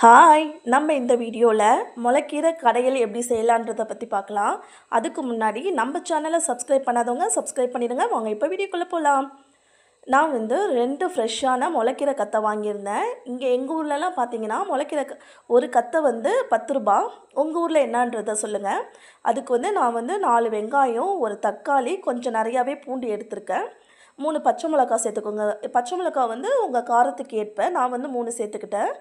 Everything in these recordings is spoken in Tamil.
ஹாய் நம்ம இந்த வீடியோவில் முளைக்கீரை கடையில் எப்படி செய்யலான்றதை பற்றி பார்க்கலாம். அதுக்கு முன்னாடி நம்ம சேனலை சப்ஸ்கிரைப் பண்ணாதவங்க சப்ஸ்கிரைப் பண்ணிடுங்க. வாங்க இப்போ வீடியோக்குள்ளே போகலாம் நான் வந்து ரெண்டு ஃப்ரெஷ்ஷான முளைக்கீரை கத்தை வாங்கியிருந்தேன். இங்கே எங்கள் ஊர்லலாம் பார்த்தீங்கன்னா முளைக்கீரை க ஒரு கத்தை வந்து பத்து ரூபா. உங்கள் ஊரில் என்னன்றதை சொல்லுங்கள் அதுக்கு வந்து நான் வந்து நாலு வெங்காயம் ஒரு தக்காளி கொஞ்சம் நிறையாவே பூண்டு எடுத்திருக்கேன். மூணு பச்சை மிளகா சேர்த்துக்கோங்க. பச்சை மிளகா வந்து உங்கள் காரத்துக்கு ஏற்ப நான் வந்து மூணு சேர்த்துக்கிட்டேன்.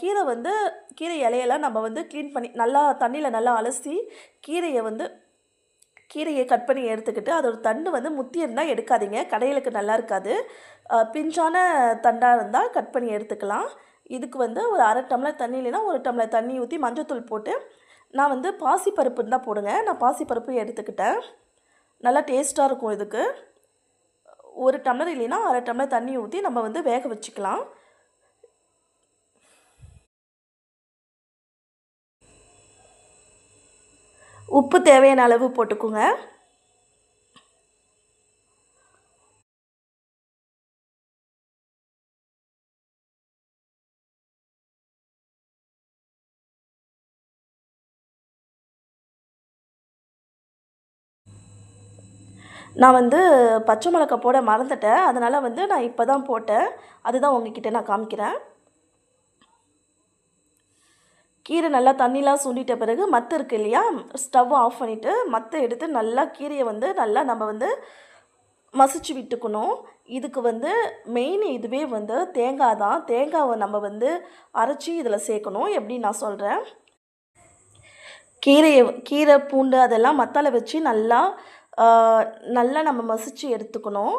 கீரை வந்து கீரை இலையெல்லாம் நம்ம வந்து க்ளீன் பண்ணி நல்லா தண்ணியில் நல்லா அலசி கீரையை வந்து கீரையை கட் பண்ணி எடுத்துக்கிட்டு அதோட தண்டு வந்து முத்தி இருந்தால் எடுக்காதீங்க. கடையிலுக்கு நல்லா இருக்காது. பிஞ்சான தண்டாக இருந்தால் கட் பண்ணி எடுத்துக்கலாம். இதுக்கு வந்து ஒரு அரை டம்ளர் தண்ணி இல்லைன்னா ஒரு டம்ளர் தண்ணி ஊற்றி மஞ்சத்தூள் போட்டு நான் வந்து பாசிப்பருப்பு இருந்தால் போடுங்க. நான் பாசிப்பருப்பு எடுத்துக்கிட்டேன். நல்லா டேஸ்ட்டாக இருக்கும் இதுக்கு. ஒரு டம்ளர் இல்லைன்னா அரை டம்ளர் தண்ணி ஊற்றி நம்ம வந்து வேக வச்சுக்கலாம். உப்பு தேவையான அளவு போட்டுக்கோங்க. நான் வந்து பச்சை மிளகா போட மறந்துட்டேன். அதனால் வந்து நான் இப்போ தான் போட்டேன். அதுதான் உங்ககிட்ட நான் காமிக்கிறேன். கீரை நல்லா தண்ணிலாம் சுண்டிட்ட பிறகு மத்து இருக்கு இல்லையா? ஸ்டவ் ஆஃப் பண்ணிவிட்டு மத்தை எடுத்து நல்லா கீரையை வந்து நல்லா நம்ம வந்து மசிச்சு விட்டுக்கணும். இதுக்கு வந்து மெயின் இதுவே வந்து தேங்காய் தான். தேங்காவை நம்ம வந்து அரைச்சி இதில் சேர்க்கணும். எப்படி நான் சொல்கிறேன் கீரையை கீரை பூண்டு அதெல்லாம் மத்தால வச்சு நல்லா நல்லா நம்ம மசிச்சு எடுத்துக்கணும்.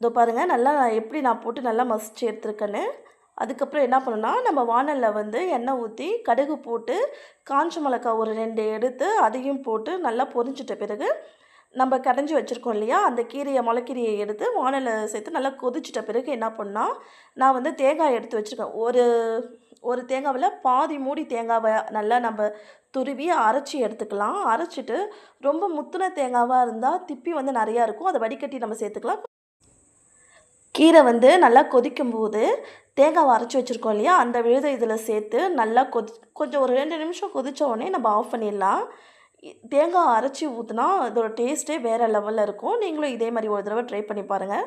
இதோ பாருங்கள் நல்லா நான் எப்படி நான் போட்டு நல்லா மசிச்சு எடுத்துருக்கேன்னு. அதுக்கப்புறம் என்ன பண்ணணும்னா நம்ம வானலில் வந்து எண்ணெய் ஊற்றி கடுகு போட்டு காஞ்ச மிளகா ஒரு ரெண்டு எடுத்து அதையும் போட்டு நல்லா பொரிஞ்சிட்ட பிறகு நம்ம கடைஞ்சி வச்சுருக்கோம் இல்லையா? அந்த கீரையை முளைக்கீரையை எடுத்து வானலில் சேர்த்து நல்லா கொதிச்சிட்ட பிறகு என்ன பண்ணால் நான் வந்து தேங்காய் எடுத்து வச்சுருக்கேன். ஒரு ஒரு தேங்காவில் பாதி மூடி தேங்காவை நல்லா நம்ம துருவி அரைச்சி எடுத்துக்கலாம். அரைச்சிட்டு ரொம்ப முத்துன தேங்காவாக இருந்தால் திப்பி வந்து நிறையா இருக்கும். அதை வடிகட்டி நம்ம சேர்த்துக்கலாம். கீரை வந்து நல்லா கொதிக்கும்போது தேங்காவை அரைச்சி வச்சுருக்கோம் இல்லையா? அந்த விழுதை இதில் சேர்த்து நல்லா கொதி கொஞ்சம் ஒரு ரெண்டு நிமிஷம் கொதித்த உடனே நம்ம ஆஃப் பண்ணிடலாம். தேங்காய் அரைச்சி ஊற்றினா அதோட டேஸ்ட்டே வேறு லெவலில் இருக்கும். நீங்களும் இதே மாதிரி ஒரு தடவை ட்ரை பண்ணி பாருங்கள்